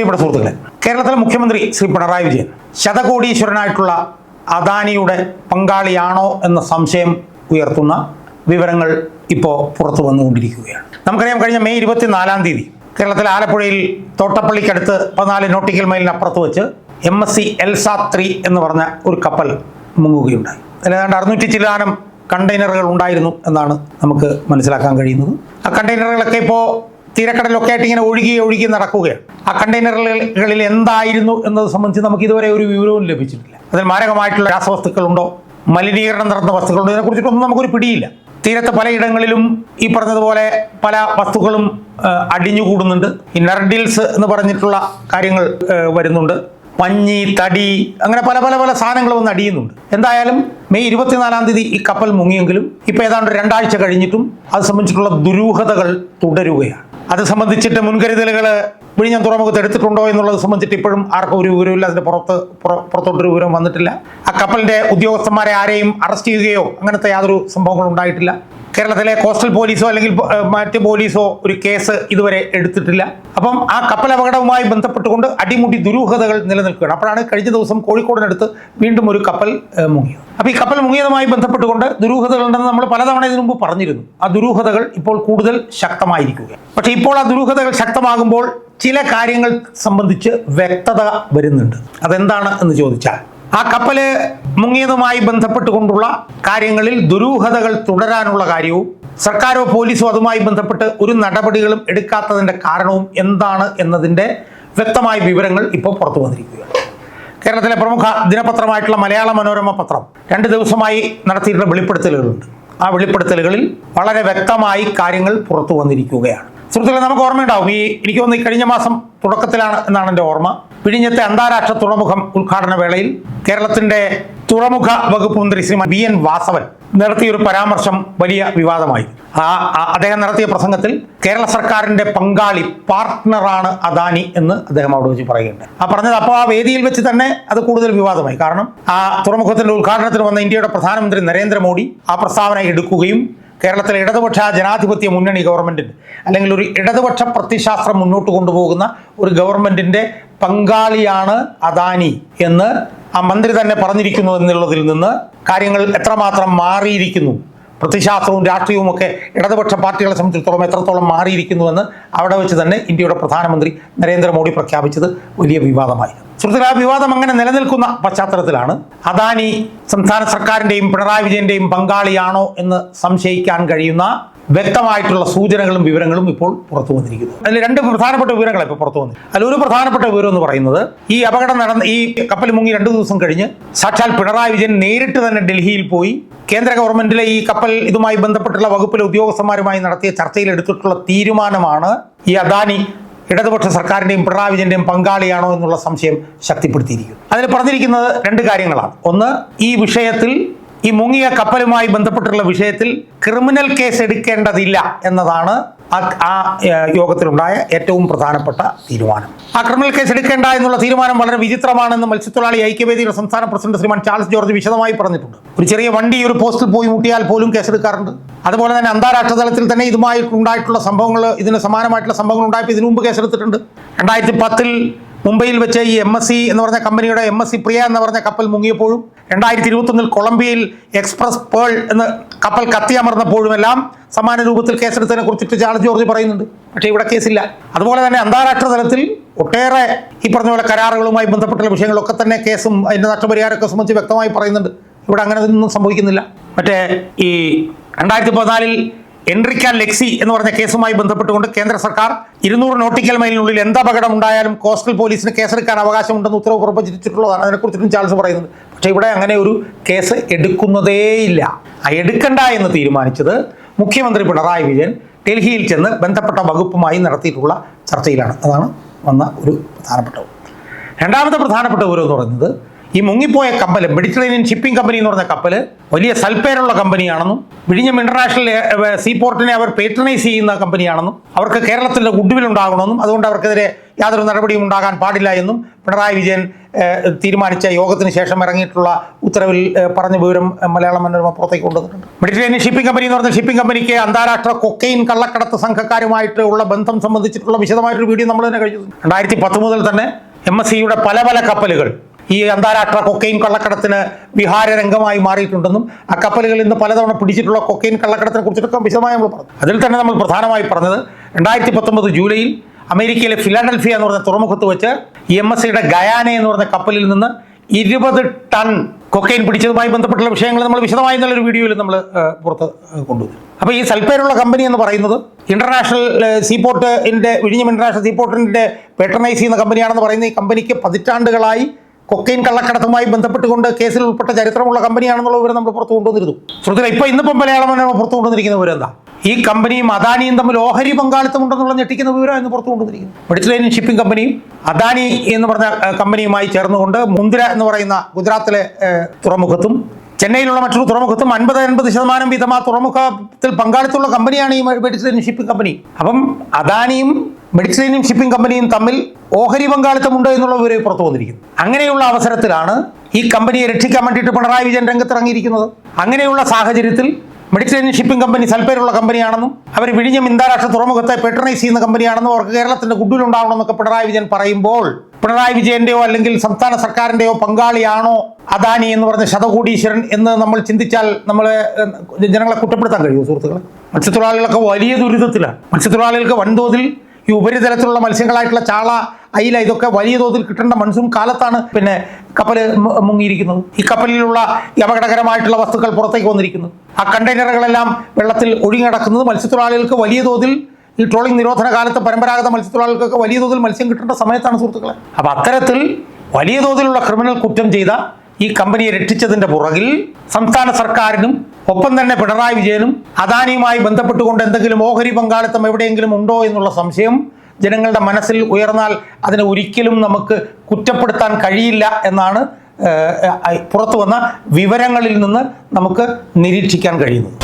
പ്രിയപ്പെട്ട സുഹൃത്തുക്കളെ കേരളത്തിലെ മുഖ്യമന്ത്രി ശ്രീ പിണറായി വിജയൻ ശതകോടീശ്വരനായിട്ടുള്ള അദാനിയുടെ പങ്കാളിയാണോ എന്ന സംശയം ഉയർത്തുന്ന വിവരങ്ങൾ ഇപ്പോൾ പുറത്തു വന്നുകൊണ്ടിരിക്കുകയാണ്. നമുക്കറിയാം കഴിഞ്ഞ മെയ് ഇരുപത്തിനാലാം തീയതി കേരളത്തിലെ ആലപ്പുഴയിൽ തോട്ടപ്പള്ളിക്കടുത്ത് പതിനാല് നോട്ടിക്കൽ മൈലിനപ്പുറത്ത് വെച്ച് M S C Elsa three എന്ന് പറഞ്ഞ ഒരു കപ്പൽ മുങ്ങുകയുണ്ടായി. ഏതാണ്ട് അറുന്നൂറ്റി ചില്ലാനം കണ്ടെയ്നറുകൾ ഉണ്ടായിരുന്നു എന്നാണ് നമുക്ക് മനസ്സിലാക്കാൻ കഴിയുന്നത്. ആ കണ്ടെയ്നറുകളൊക്കെ ഇപ്പോൾ തീരക്കടലൊക്കെ ആയിട്ട് ഇങ്ങനെ ഒഴുകി ഒഴുകി നടക്കുകയാണ്. ആ കണ്ടെയ്നറുകളിൽ എന്തായിരുന്നു എന്നത് സംബന്ധിച്ച് നമുക്ക് ഇതുവരെ ഒരു വിവരവും ലഭിച്ചിട്ടില്ല. അതിൽ മാരകമായിട്ടുള്ള രാസവസ്തുക്കളുണ്ടോ? മലിനീകരണം നടന്ന വസ്തുക്കളുണ്ടോ? ഇതിനെക്കുറിച്ചിട്ടൊന്നും നമുക്കൊരു പിടിയില്ല. തീരത്ത് പലയിടങ്ങളിലും ഈ പറഞ്ഞതുപോലെ പല വസ്തുക്കളും അടിഞ്ഞുകൂടുന്നുണ്ട്. ഈ നർഡിൽസ് എന്ന് പറഞ്ഞിട്ടുള്ള കാര്യങ്ങൾ വരുന്നുണ്ട്. പഞ്ഞി തടി അങ്ങനെ പല പല പല സാധനങ്ങൾ വന്ന് അടിയുന്നുണ്ട്. എന്തായാലും മെയ് ഇരുപത്തിനാലാം തീയതി ഈ കപ്പൽ മുങ്ങിയെങ്കിലും ഇപ്പോൾ ഏതാണ്ട് രണ്ടാഴ്ച കഴിഞ്ഞിട്ടും അത് സംബന്ധിച്ചിട്ടുള്ള ദുരൂഹതകൾ തുടരുകയാണ്. അത് സംബന്ധിച്ചിട്ട് മുൻകരുതലുകൾ വിഴിഞ്ഞം തുറമുഖത്ത് എടുത്തിട്ടുണ്ടോ എന്നുള്ളത് സംബന്ധിച്ചിട്ട് ഇപ്പോഴും ആർക്കും ഒരു വിവരമില്ല അതിന്റെ പുറത്ത് പുറ- പുറത്തോട്ടൊരു വിവരം വന്നിട്ടില്ല. ആ കപ്പലിന്റെ ഉദ്യോഗസ്ഥന്മാരെ ആരെയും അറസ്റ്റ് ചെയ്യുകയോ അങ്ങനത്തെ യാതൊരു സംഭവങ്ങളും ഉണ്ടായിട്ടില്ല. കേരളത്തിലെ കോസ്റ്റൽ പോലീസോ അല്ലെങ്കിൽ മറ്റു പോലീസോ ഒരു കേസ് ഇതുവരെ എടുത്തിട്ടില്ല. അപ്പം ആ കപ്പൽ അപകടവുമായി ബന്ധപ്പെട്ടുകൊണ്ട് അടിമുടി ദുരൂഹതകൾ നിലനിൽക്കുകയാണ്. അപ്പോഴാണ് കഴിഞ്ഞ ദിവസം കോഴിക്കോടിനടുത്ത് വീണ്ടും ഒരു കപ്പൽ മുങ്ങിയത്. അപ്പോൾ ഈ കപ്പൽ മുങ്ങിയതുമായി ബന്ധപ്പെട്ടുകൊണ്ട് ദുരൂഹതകളുണ്ടെന്ന് നമ്മൾ പലതവണ ഇതിനു മുമ്പ് പറഞ്ഞിരുന്നു. ആ ദുരൂഹതകൾ ഇപ്പോൾ കൂടുതൽ ശക്തമായിരിക്കുക പക്ഷേ ഇപ്പോൾ ആ ദുരൂഹതകൾ ശക്തമാകുമ്പോൾ ചില കാര്യങ്ങൾ സംബന്ധിച്ച് വ്യക്തത വരുന്നുണ്ട്. അതെന്താണ് എന്ന് ചോദിച്ചാൽ ആ കപ്പൽ മുങ്ങിയതുമായി ബന്ധപ്പെട്ടുകൊണ്ടുള്ള കാര്യങ്ങളിൽ ദുരൂഹതകൾ തുടരാനുള്ള കാര്യവും സർക്കാരോ പോലീസോ അതുമായി ബന്ധപ്പെട്ട് ഒരു നടപടികളും എടുക്കാത്തതിന്റെ കാരണവും എന്താണ് എന്നതിന്റെ വ്യക്തമായ വിവരങ്ങൾ ഇപ്പോൾ പുറത്തു വന്നിരിക്കുകയാണ്. കേരളത്തിലെ പ്രമുഖ ദിനപത്രമായിട്ടുള്ള മലയാള മനോരമ പത്രം രണ്ട് ദിവസമായി നടത്തിയിട്ടുള്ള വെളിപ്പെടുത്തലുകളുണ്ട്. ആ വെളിപ്പെടുത്തലുകളിൽ വളരെ വ്യക്തമായി കാര്യങ്ങൾ പുറത്തു വന്നിരിക്കുകയാണ്. സുഹൃത്തുക്കളെ നമുക്ക് ഓർമ്മയുണ്ടാവും. ഈ എനിക്ക് തോന്നുന്നു കഴിഞ്ഞ മാസം തുടക്കത്തിലാണ് എന്നാണ് എന്റെ ഓർമ്മ. വിഴിഞ്ഞത്തെ അന്താരാഷ്ട്ര തുറമുഖം ഉദ്ഘാടന വേളയിൽ കേരളത്തിന്റെ തുറമുഖ വകുപ്പ് മന്ത്രി ശ്രീ ബി എൻ വാസവൻ നടത്തിയ ഒരു പരാമർശം വലിയ വിവാദമായി. ആ അദ്ദേഹം നടത്തിയ പ്രസംഗത്തിൽ കേരള സർക്കാരിന്റെ പങ്കാളി പാർട്ട്ണറാണ് അദാനി എന്ന് അദ്ദേഹം അവിടെ വെച്ച് പറയുകയുണ്ട് ആ പറഞ്ഞത് അപ്പോൾ ആ വേദിയിൽ വെച്ച് തന്നെ അത് കൂടുതൽ വിവാദമായി. കാരണം ആ തുറമുഖത്തിന്റെ ഉദ്ഘാടനത്തിന് വന്ന ഇന്ത്യയുടെ പ്രധാനമന്ത്രി നരേന്ദ്രമോദി ആ പ്രസ്താവന എടുക്കുകയും കേരളത്തിലെ ഇടതുപക്ഷ ജനാധിപത്യ മുന്നണി ഗവൺമെന്റിന്റെ അല്ലെങ്കിൽ ഒരു ഇടതുപക്ഷ പ്രത്യശാസ്ത്രം മുന്നോട്ട് കൊണ്ടുപോകുന്ന ഒരു ഗവൺമെന്റിന്റെ പങ്കാളിയാണ് അദാനി എന്ന് ആ മന്ത്രി തന്നെ പറഞ്ഞിരിക്കുന്നു എന്നുള്ളതിൽ നിന്ന് കാര്യങ്ങൾ എത്രമാത്രം മാറിയിരിക്കുന്നു. പ്രതിശാസ്ത്രവും രാഷ്ട്രീയവും ഒക്കെ ഇടതുപക്ഷ പാർട്ടികളെ സംബന്ധിച്ചിടത്തോളം എത്രത്തോളം മാറിയിരിക്കുന്നുവെന്ന് അവിടെ വെച്ച് തന്നെ ഇന്ത്യയുടെ പ്രധാനമന്ത്രി നരേന്ദ്രമോദി പ്രഖ്യാപിച്ചത് വലിയ വിവാദമായി സുഹൃത്തുക്കളെ ആ വിവാദം അങ്ങനെ നിലനിൽക്കുന്ന പശ്ചാത്തലത്തിലാണ് അദാനി സംസ്ഥാന സർക്കാരിന്റെയും പിണറായി വിജയന്റെയും പങ്കാളിയാണോ എന്ന് സംശയിക്കാൻ കഴിയുന്ന വ്യക്തമായിട്ടുള്ള സൂചനകളും വിവരങ്ങളും ഇപ്പോൾ പുറത്തു വന്നിരിക്കുന്നു. അതിൽ രണ്ട് പ്രധാനപ്പെട്ട വിവരങ്ങൾ ഇപ്പോൾ പുറത്തു വന്നു അതിൽ ഒരു പ്രധാനപ്പെട്ട വിവരം എന്ന് പറയുന്നത് ഈ അപകടം നടന്ന ഈ കപ്പൽ മുങ്ങി രണ്ടു ദിവസം കഴിഞ്ഞ് സാക്ഷാൽ പിണറായി വിജയൻ നേരിട്ട് തന്നെ ഡൽഹിയിൽ പോയി. കേന്ദ്ര ഗവൺമെന്റിലെ ഈ കപ്പൽ ഇതുമായി ബന്ധപ്പെട്ടുള്ള വകുപ്പിലെ ഉദ്യോഗസ്ഥന്മാരുമായി നടത്തിയ ചർച്ചയിൽ എടുത്തിട്ടുള്ള തീരുമാനമാണ് ഈ അദാനി ഇടതുപക്ഷ സർക്കാരിന്റെയും പിണറായി വിജയന്റെയും പങ്കാളിയാണോ എന്നുള്ള സംശയം ശക്തിപ്പെടുത്തിയിരിക്കുന്നു. അതിൽ പറഞ്ഞിരിക്കുന്നത് രണ്ട് കാര്യങ്ങളാണ്. ഒന്ന് ഈ വിഷയത്തിൽ ഈ മുങ്ങിയ കപ്പലുമായി ബന്ധപ്പെട്ടുള്ള വിഷയത്തിൽ ക്രിമിനൽ കേസ് എടുക്കേണ്ടതില്ല എന്നതാണ് ആ യോഗത്തിലുണ്ടായ ഏറ്റവും പ്രധാനപ്പെട്ട തീരുമാനം. ആ ക്രിമിനൽ കേസ് എടുക്കേണ്ട എന്നുള്ള തീരുമാനം വളരെ വിചിത്രമാണെന്ന് മത്സ്യത്തൊഴിലാളി ഐക്യവേദിയുടെ സംസ്ഥാന പ്രസിഡന്റ് ശ്രീമാൻ ചാൾസ് ജോർജ് വിശദമായി പറഞ്ഞിട്ടുണ്ട്. ഒരു ചെറിയ വണ്ടി ഒരു പോസ്റ്റിൽ പോയി മുട്ടിയാൽ പോലും കേസെടുക്കാറുണ്ട്. അതുപോലെ തന്നെ അന്താരാഷ്ട്ര തലത്തിൽ തന്നെ ഇതുമായി ഉണ്ടായിട്ടുള്ള സംഭവങ്ങൾ ഇതിന് സമാനമായിട്ടുള്ള സംഭവങ്ങൾ ഉണ്ടായപ്പോൾ ഇതിനു മുമ്പ് കേസെടുത്തിട്ടുണ്ട്. രണ്ടായിരത്തി പത്തിൽ മുംബൈയിൽ വെച്ച് ഈ എം എസ് സി എന്ന് പറഞ്ഞ കമ്പനിയുടെ എം എസ് സി പ്രിയ എന്ന് പറഞ്ഞ കപ്പൽ മുങ്ങിയപ്പോഴും രണ്ടായിരത്തി ഇരുപത്തൊന്നിൽ കൊളംബിയയിൽ എക്സ്പ്രസ് പേൾ എന്ന കപ്പൽ കത്തിയമർന്നപ്പോഴുമെല്ലാം സമാന രൂപത്തിൽ കേസെടുത്തതിനെ കുറിച്ചിട്ട് ചാർജ് ജോർജ് പറയുന്നുണ്ട്. പക്ഷേ ഇവിടെ കേസില്ല. അതുപോലെ തന്നെ അന്താരാഷ്ട്ര തലത്തിൽ ഒട്ടേറെ ഈ പറഞ്ഞ പോലെ കരാറുകളുമായി ബന്ധപ്പെട്ടുള്ള വിഷയങ്ങളൊക്കെ തന്നെ കേസും അതിന്റെ നഷ്ടപരിഹാരമൊക്കെ സംബന്ധിച്ച് വ്യക്തമായി പറയുന്നുണ്ട്. ഇവിടെ അങ്ങനെ ഒന്നും സംഭവിക്കുന്നില്ല. മറ്റേ ഈ രണ്ടായിരത്തി പതിനാലിൽ എൻട്രിക്ക ലെക്സി എന്ന് പറഞ്ഞ കേസുമായി ബന്ധപ്പെട്ടുകൊണ്ട് കേന്ദ്ര സർക്കാർ ഇരുന്നൂറ് നോട്ടിക്കൽ മൈലിനുള്ളിൽ എന്ത് അപകടം ഉണ്ടായാലും കോസ്റ്റൽ പോലീസിന് കേസെടുക്കാൻ അവകാശമുണ്ടെന്ന് ഉത്തരവ് പുറപ്പെടുവിച്ചിട്ടുള്ളതാണ്. അതിനെക്കുറിച്ചിട്ടും ചാൾസ് പറയുന്നത്. പക്ഷേ ഇവിടെ അങ്ങനെ ഒരു കേസ് എടുക്കുന്നതേയില്ല ആ എടുക്കണ്ട എന്ന് തീരുമാനിച്ചത് മുഖ്യമന്ത്രി പിണറായി വിജയൻ ഡൽഹിയിൽ ചെന്ന് ബന്ധപ്പെട്ട വകുപ്പുമായി നടത്തിയിട്ടുള്ള ചർച്ചയിലാണ്. അതാണ് വന്ന ഒരു പ്രധാനപ്പെട്ട രണ്ടാമത്തെ പ്രധാനപ്പെട്ട വിവരം എന്ന് പറയുന്നത് ഈ മുങ്ങിപ്പോയ കപ്പൽ മെഡിറ്ററേനിയൻ ഷിപ്പിംഗ് കമ്പനി എന്ന് പറഞ്ഞ കപ്പൽ വലിയ സൽപ്പേരുള്ള കമ്പനിയാണെന്നും വിഴിഞ്ഞം ഇന്റർനാഷണൽ സീപോർട്ടിനെ അവർ പേട്രണൈസ് ചെയ്യുന്ന കമ്പനിയാണെന്നും അവർക്ക് കേരളത്തിന്റെ ഗുഡ്വിൽ ഉണ്ടാകണമെന്നും അതുകൊണ്ട് അവർക്കെതിരെ യാതൊരു നടപടിയും ഉണ്ടാകാൻ പാടില്ല എന്നും പിണറായി വിജയൻ തീരുമാനിച്ച യോഗത്തിന് ശേഷം ഇറങ്ങിയിട്ടുള്ള ഉത്തരവിൽ പറഞ്ഞ വിവരം മലയാള മനോരമ പുറത്തേക്ക് കൊണ്ടുവന്നിട്ടുണ്ട്. മെഡിറ്ററേനിയൻ ഷിപ്പിംഗ് കമ്പനി എന്ന് പറഞ്ഞ ഷിപ്പിംഗ് കമ്പനിക്ക് അന്താരാഷ്ട്ര കൊക്കെയിൻ കള്ളക്കടത്ത് സംഘക്കാരുമായിട്ട് ഉള്ള ബന്ധം സംബന്ധിച്ചിട്ടുള്ള വിശദമായിട്ടൊരു വീഡിയോ നമ്മൾ തന്നെ കഴിഞ്ഞു. രണ്ടായിരത്തി പത്ത് മുതൽ തന്നെ എം എസ് സിയുടെ പല പല കപ്പലുകൾ ഈ അന്താരാഷ്ട്ര കൊക്കൈൻ കള്ളക്കടത്തിന് വിഹാരരംഗമായി മാറിയിട്ടുണ്ടെന്നും ആ കപ്പലുകൾ ഇന്ന് പലതവണ പിടിച്ചിട്ടുള്ള കൊക്കൈൻ കള്ളക്കടത്തിനെ കുറിച്ചിട്ടൊക്കെ വിശദമായി നമ്മൾ പറഞ്ഞു. അതിൽ തന്നെ നമ്മൾ പ്രധാനമായി പറഞ്ഞത് രണ്ടായിരത്തി പത്തൊമ്പത് ജൂലൈയിൽ അമേരിക്കയിലെ ഫിലാഡൽഫിയ എന്ന് പറഞ്ഞ തുറമുഖത്ത് വെച്ച് എം എസ് സിയുടെ ഗയാന എന്ന് പറഞ്ഞ കപ്പലിൽ നിന്ന് ഇരുപത് ടൺ കൊക്കൈൻ പിടിച്ചതുമായി ബന്ധപ്പെട്ടുള്ള വിഷയങ്ങൾ നമ്മൾ വിശദമായി നല്ലൊരു വീഡിയോയിൽ നമ്മൾ പുറത്ത് കൊണ്ടുവരും. അപ്പോൾ ഈ സൽപ്പേരുള്ള കമ്പനി എന്ന് പറയുന്നത് ഇന്റർനാഷണൽ ഏഹ്, സീപോർട്ടിന്റെ വിഴിഞ്ഞം ഇന്റർനാഷണൽ സീപോർട്ടിന്റെ പെട്രണൈസ് ചെയ്യുന്ന കമ്പനിയാണെന്ന് പറയുന്ന ഈ കമ്പനിക്ക് പതിറ്റാണ്ടുകളായി കൊക്കെയിൻ കള്ളക്കടത്തുമായി ബന്ധപ്പെട്ടുകൊണ്ട് കേസിൽ ഉൾപ്പെട്ട ചരിത്രമുള്ള കമ്പനിയാണെന്നുള്ള വിവരം നമ്മൾ പുറത്തു കൊണ്ടുവന്നിരുന്നു. സുഹൃത്തുക്കളെ ഇപ്പോൾ ഇന്നിപ്പം മലയാള മനോരമ പുറത്തു കൊണ്ടുവന്നിരിക്കുന്ന വിവരം എന്താ? ഈ കമ്പനിയും അദാനിയും തമ്മിൽ ഓഹരി പങ്കാളിത്തം ഉണ്ടെന്നുള്ള ഞെട്ടിക്കുന്ന വിവരം ഇന്ന് പുറത്തു കൊണ്ടുവന്നിരിക്കുന്നു. മെഡിറ്ററേനിയൻ ഷിപ്പിംഗ് കമ്പനിയും അദാനി എന്ന് പറഞ്ഞ കമ്പനിയുമായി ചേർന്നുകൊണ്ട് മുന്തിര എന്ന് പറയുന്ന ഗുജറാത്തിലെ തുറമുഖത്തും ചെന്നൈയിലുള്ള മറ്റൊരു തുറമുഖത്തും അൻപത് അൻപത് ശതമാനം വീതം ആ തുറമുഖത്തിൽ പങ്കാളിത്തമുള്ള കമ്പനിയാണ് ഈ മെഡിറ്ററേനിയൻ ഷിപ്പിംഗ് കമ്പനി അപ്പം അദാനിയും മെഡിറ്ററേനിയൻ ഷിപ്പിംഗ് കമ്പനിയും തമ്മിൽ ഓഹരി പങ്കാളിത്തമുണ്ട് എന്നുള്ള വിവരം പുറത്തു വന്നിരിക്കുന്നു. അങ്ങനെയുള്ള അവസരത്തിലാണ് ഈ കമ്പനിയെ രക്ഷിക്കാൻ വേണ്ടിയിട്ട് പിണറായി വിജയൻ രംഗത്തിറങ്ങിയിരിക്കുന്നത്. അങ്ങനെയുള്ള സാഹചര്യത്തിൽ മെഡിറ്ററേനിയൻ ഷിപ്പിംഗ് കമ്പനി സൽപ്പേരുള്ള കമ്പനിയാണെന്നും അവർ വിഴിഞ്ഞം അന്താരാഷ്ട്ര തുറമുഖത്തെ പെട്രണൈസ് ചെയ്യുന്ന കമ്പനിയാണെന്നും അവർക്ക് കേരളത്തിന്റെ ഗുഡ്വിൽ ഉണ്ടാവണമെന്നൊക്കെ പിണറായി വിജയൻ പറയുമ്പോൾ പിണറായി വിജയന്റെയോ അല്ലെങ്കിൽ സംസ്ഥാന സർക്കാരിന്റെയോ പങ്കാളിയാണോ അദാനി എന്ന് പറഞ്ഞ ശതകോടീശ്വരൻ എന്ന് നമ്മൾ ചിന്തിച്ചാൽ നമ്മൾ ജനങ്ങളെ കുറ്റപ്പെടുത്താൻ കഴിയുമോ സുഹൃത്തുക്കളെ? മത്സ്യത്തൊഴിലാളികളൊക്കെ വലിയ ദുരിതത്തിലാണ്. മത്സ്യത്തൊഴിലാളികൾക്ക് വൻതോതിൽ ഈ ഉപരിതലത്തിലുള്ള മത്സ്യങ്ങളായിട്ടുള്ള ചാള അയില ഇതൊക്കെ വലിയ തോതിൽ കിട്ടേണ്ട മൺസൂൺ കാലത്താണ് പിന്നെ കപ്പൽ മുങ്ങിയിരിക്കുന്നത്. ഈ കപ്പലിലുള്ള അപകടകരമായിട്ടുള്ള വസ്തുക്കൾ പുറത്തേക്ക് വന്നിരിക്കുന്നത് ആ കണ്ടെയ്നറുകളെല്ലാം വെള്ളത്തിൽ ഒഴുകിടക്കുന്നത് മത്സ്യത്തൊഴിലാളികൾക്ക് വലിയ തോതിൽ ഈ ട്രോളിംഗ് നിരോധന കാലത്ത് പരമ്പരാഗത മത്സ്യത്തൊഴിലാളികൾക്കൊക്കെ വലിയ തോതിൽ മത്സ്യം കിട്ടേണ്ട സമയത്താണ് സുഹൃത്തുക്കളെ. അപ്പോൾ അത്തരത്തിൽ വലിയ തോതിലുള്ള ക്രിമിനൽ കുറ്റം ചെയ്ത ഈ കമ്പനിയെ രക്ഷിച്ചതിന്റെ പുറകിൽ സംസ്ഥാന സർക്കാരിനും ഒപ്പം തന്നെ പിണറായി വിജയനും അദാനിയുമായി ബന്ധപ്പെട്ടുകൊണ്ട് എന്തെങ്കിലും ഓഹരി പങ്കാളിത്തം എവിടെയെങ്കിലും ഉണ്ടോ എന്നുള്ള സംശയം ജനങ്ങളുടെ മനസ്സിൽ ഉയർന്നാൽ അതിനെ ഒരിക്കലും നമുക്ക് കുറ്റപ്പെടുത്താൻ കഴിയില്ല എന്നാണ് പുറത്തു വന്ന വിവരങ്ങളിൽ നിന്ന് നമുക്ക് നിരീക്ഷിക്കാൻ കഴിയുന്നത്.